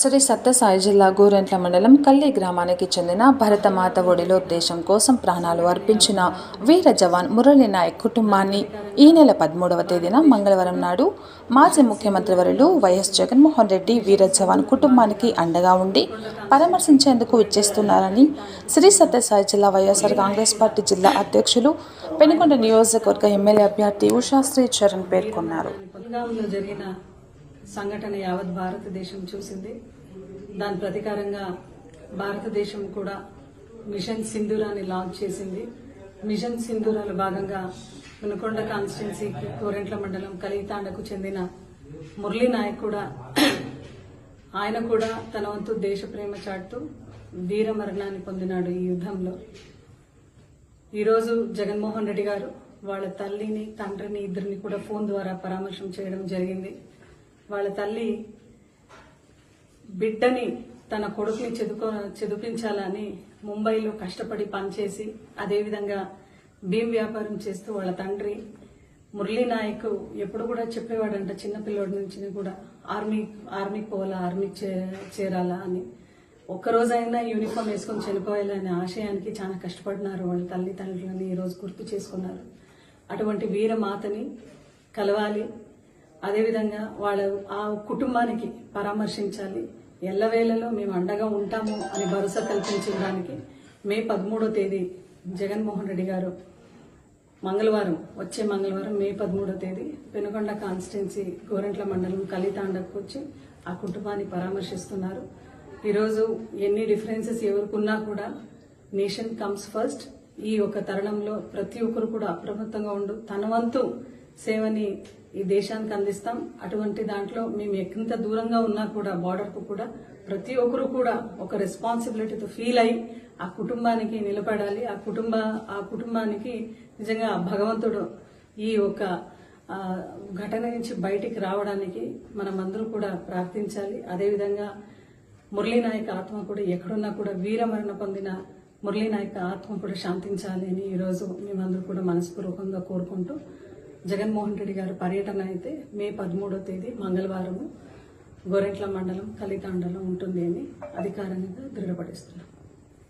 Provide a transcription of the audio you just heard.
శ్రీ సత్యసాయి జిల్లా గోరెంట్ల మండలం కల్లి గ్రామానికి చెందిన భరతమాత ఒడిలో దేశం కోసం ప్రాణాలు అర్పించిన వీర జవాన్ మురళీ నాయక్ కుటుంబాన్ని ఈ నెల పదమూడవ తేదీన మంగళవారం నాడు మాజీ ముఖ్యమంత్రి వరులు వైఎస్ జగన్మోహన్ రెడ్డి వీర జవాన్ కుటుంబానికి అండగా ఉండి పరామర్శించేందుకు ఇచ్చేస్తున్నారని శ్రీ సత్యసాయి జిల్లా వైఎస్ఆర్ కాంగ్రెస్ పార్టీ జిల్లా అధ్యక్షులు పెనుకొండ నియోజకవర్గ ఎమ్మెల్యే అభ్యర్థి ఉషాశ్రీ చరణ్ పేర్కొన్నారు. సంఘటన యావత్ భారతదేశం చూసింది. దాని ప్రతీకారంగా భారతదేశం కూడా మిషన్ సింధూరాన్ని లాంచ్ చేసింది. మిషన్ సింధూరాలో భాగంగా మునకొండ కాన్స్టిట్యున్సీ కోరెంట్ల మండలం కలిగితాండకు చెందిన మురళీ నాయక్ కూడా ఆయన కూడా తన వంతు దేశ ప్రేమ చాటుతూ వీర మరణాన్ని పొందినాడు ఈ యుద్ధంలో. ఈరోజు జగన్మోహన్ రెడ్డి గారు వాళ్ళ తల్లిని తండ్రిని ఇద్దరిని కూడా ఫోన్ ద్వారా పరామర్శం చేయడం జరిగింది. వాళ్ళ తల్లి బిడ్డని తన కొడుకుని చదువుకో చదివించాలని ముంబైలో కష్టపడి పనిచేసి అదేవిధంగా భీం వ్యాపారం చేస్తూ వాళ్ళ తండ్రి మురళీ నాయక్ ఎప్పుడు కూడా చెప్పేవాడంట చిన్నపిల్లోడి నుంచి కూడా ఆర్మీ ఆర్మీ పోవాలా ఆర్మీ చే- చేరాలా అని. ఒక్కరోజైనా యూనిఫామ్ వేసుకొని చనిపోయాలనే ఆశయానికి చాలా కష్టపడినారు వాళ్ళ తల్లిదండ్రులని ఈరోజు గుర్తు చేసుకున్నారు. అటువంటి వీర మాతని కలవాలి. అదేవిధంగా వాళ్ళ ఆ కుటుంబానికి పరామర్శించాలి. ఎల్లవేళలో మేము అండగా ఉంటాము అని భరోసా కల్పించడానికి మే పదమూడో తేదీ జగన్మోహన్ రెడ్డి గారు మంగళవారం వచ్చే మంగళవారం మే పదమూడో తేదీ పెనుకొండ కాన్స్టిట్యున్సీ గోరెంట్ల మండలం కలితాండకు వచ్చి ఆ కుటుంబాన్ని పరామర్శిస్తున్నారు. ఈరోజు ఎన్ని డిఫరెన్సెస్ ఎవరికున్నా కూడా నేషన్ కమ్స్ ఫస్ట్. ఈ ఒక తరుణంలో ప్రతి ఒక్కరు కూడా అప్రమత్తంగా ఉండు. తన వంతు సేవని ఈ దేశానికి అందిస్తాం. అటువంటి దాంట్లో మేము ఎంత దూరంగా ఉన్నా కూడా బార్డర్కు కూడా ప్రతి ఒక్కరు కూడా ఒక రెస్పాన్సిబిలిటీతో ఫీల్ అయ్యి ఆ కుటుంబానికి నిలబడాలి. ఆ కుటుంబ ఆ కుటుంబానికి నిజంగా భగవంతుడు ఈ ఒక ఘటన నుంచి బయటికి రావడానికి మనమందరూ కూడా ప్రార్థించాలి. అదేవిధంగా మురళీనాయక ఆత్మ కూడా ఎక్కడున్నా కూడా వీరమరణ పొందిన మురళీనాయక ఆత్మ కూడా శాంతించాలి అని ఈరోజు మేమందరూ కూడా మనస్పూర్వకంగా కోరుకుంటూ జగన్మోహన్ రెడ్డి గారి పర్యటన అయితే మే పదమూడో తేదీ మంగళవారము గోరెంట్ల మండలం కలితాండలో ఉంటుంది అని అధికారంగా దృఢపడిస్తున్నాం